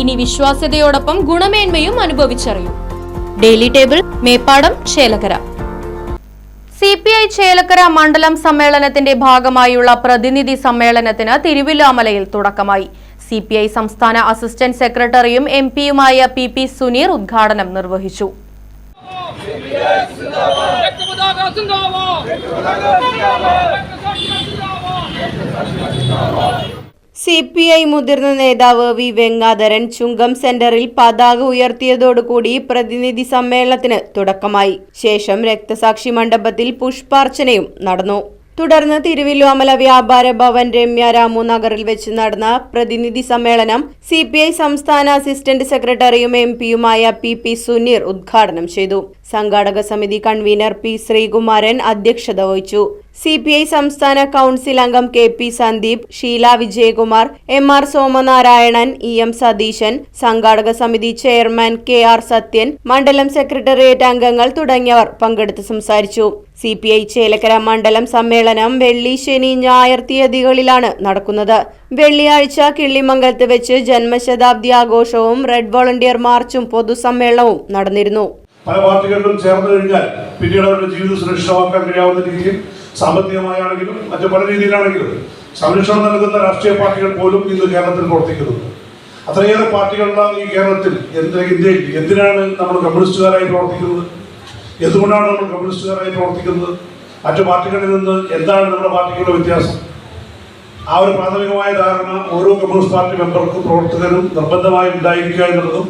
ഇനി വിശ്വാസ്യതയോടൊപ്പം ഗുണമേന്മയും അനുഭവിച്ചറിയൂ. Daily table Meppadam Chelakkara. C P I Chelakkara മണ്ഡലം സമ്മേളനത്തിന്റെ ഭാഗമായുള്ള പ്രതിനിധി സമ്മേളനത്തിന് തിരുവില്ലാമലയിൽ തുടക്കമായി. സി പി ഐ സംസ്ഥാന അസിസ്റ്റന്റ് സെക്രട്ടറിയും എം പിയുമായ പി പി സുനീർ ഉദ്ഘാടനം നിർവഹിച്ചു. സി പി ഐ മുതിർന്ന നേതാവ് വി വെങ്ങാധരൻ ചുങ്കം സെന്ററിൽ പതാക ഉയർത്തിയതോടുകൂടി പ്രതിനിധി സമ്മേളനത്തിന് തുടക്കമായി. ശേഷം രക്തസാക്ഷി മണ്ഡപത്തിൽ പുഷ്പാർച്ചനയും നടന്നു. തുടർന്ന് തിരുവില്ലോമല വ്യാപാര ഭവൻ രമ്യ രാമു നഗറിൽ വെച്ച് നടന്ന പ്രതിനിധി സമ്മേളനം സി പി ഐ സംസ്ഥാന അസിസ്റ്റന്റ് സെക്രട്ടറിയും എം പിയുമായ പി പി സുനീർ ഉദ്ഘാടനം ചെയ്തു. സംഘാടക സമിതി കൺവീനർ പി ശ്രീകുമാരൻ അധ്യക്ഷത വഹിച്ചു. സി പി ഐ സംസ്ഥാന കൗൺസിൽ അംഗം K P Sandeep Sheela Vijayakumar M R Somanarayanan E M Satheesan സംഘാടക സമിതി ചെയർമാൻ കെ ആർ സത്യൻ മണ്ഡലം സെക്രട്ടേറിയറ്റ് അംഗങ്ങൾ തുടങ്ങിയവർ പങ്കെടുത്ത് സംസാരിച്ചു. സി പി ഐ ചേലക്കര മണ്ഡലം സമ്മേളനം വെള്ളി ശനി ഞായർ തീയതികളിലാണ് നടക്കുന്നത്. വെള്ളിയാഴ്ച കിള്ളിമംഗലത്ത് വെച്ച് ജന്മശതാബ്ദി ആഘോഷവും റെഡ് വോളണ്ടിയർ മാർച്ചും പൊതുസമ്മേളനവും നടന്നിരുന്നു. പല പാർട്ടികളിലും ചേർന്ന് കഴിഞ്ഞാൽ പിന്നീട് അവരുടെ ജീവിതം സുരക്ഷിതമാക്കാൻ കഴിയാവുന്ന രീതിയിൽ സാമ്പത്തികമായാണെങ്കിലും മറ്റു പല രീതിയിലാണെങ്കിലും സംരക്ഷണം നൽകുന്ന രാഷ്ട്രീയ പാർട്ടികൾ പോലും ഇന്ന് കേരളത്തിൽ പ്രവർത്തിക്കുന്നുണ്ട്. അത്രയേറെ പാർട്ടികളുണ്ടാകുന്ന ഈ കേരളത്തിൽ എന്ത് ഇന്ത്യയിൽ എന്തിനാണ് നമ്മൾ കമ്മ്യൂണിസ്റ്റുകാരായി പ്രവർത്തിക്കുന്നത്? എന്തുകൊണ്ടാണ് നമ്മൾ കമ്മ്യൂണിസ്റ്റുകാരായി പ്രവർത്തിക്കുന്നത്? മറ്റു പാർട്ടികളിൽ നിന്ന് എന്താണ് നമ്മുടെ പാർട്ടികളുടെ വ്യത്യാസം? ആ ഒരു പ്രാഥമികമായ ധാരണ ഓരോ കമ്മ്യൂണിസ്റ്റ് പാർട്ടി മെമ്പർക്കും പ്രവർത്തകരും നിർബന്ധമായി ഉണ്ടായിരിക്കുക എന്നുള്ളതും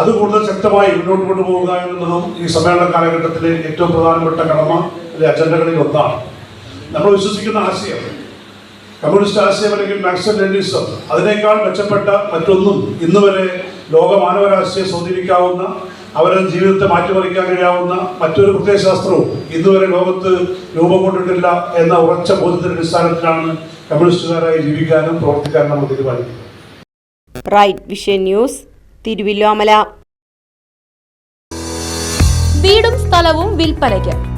അത് കൂടുതൽ ശക്തമായി മുന്നോട്ട് കൊണ്ടുപോകുക എന്നുള്ളതും ഈ സമ്മേളന കാലഘട്ടത്തിലെ ഏറ്റവും പ്രധാനപ്പെട്ട കടമ അല്ലെങ്കിൽ അജണ്ടകളിൽ ഒന്നാണ്. നമ്മൾ വിശ്വസിക്കുന്ന ആശയം. കമ്മ്യൂണിസ്റ്റ് ആശയം അല്ലെങ്കിൽ മാക്സൽ ലെനിസം അതിനേക്കാൾ മെച്ചപ്പെട്ട മറ്റൊന്നും ഇന്ന് വരെ ലോക മാനവരാശയെ സ്വാധീനിക്കാവുന്ന അവരുടെ ജീവിതത്തെ മാറ്റിമറിക്കാൻ കഴിയാവുന്ന മറ്റൊരു പ്രത്യയശാസ്ത്രവും ഇന്നുവരെ ലോകത്ത് രൂപം കൊണ്ടിട്ടില്ല എന്ന ഉറച്ച ബോധത്തിന്റെ അടിസ്ഥാനത്തിലാണ് കമ്മ്യൂണിസ്റ്റുകാരായി ജീവിക്കാനും പ്രവർത്തിക്കാനും നമ്മൾ തീരുമാനിക്കുന്നത്. റൈറ്റ് വിഷൻ ന്യൂസ് തിരുവില്ലോമല വീടും സ്ഥലവും വിൽപ്പനയ്ക്ക്.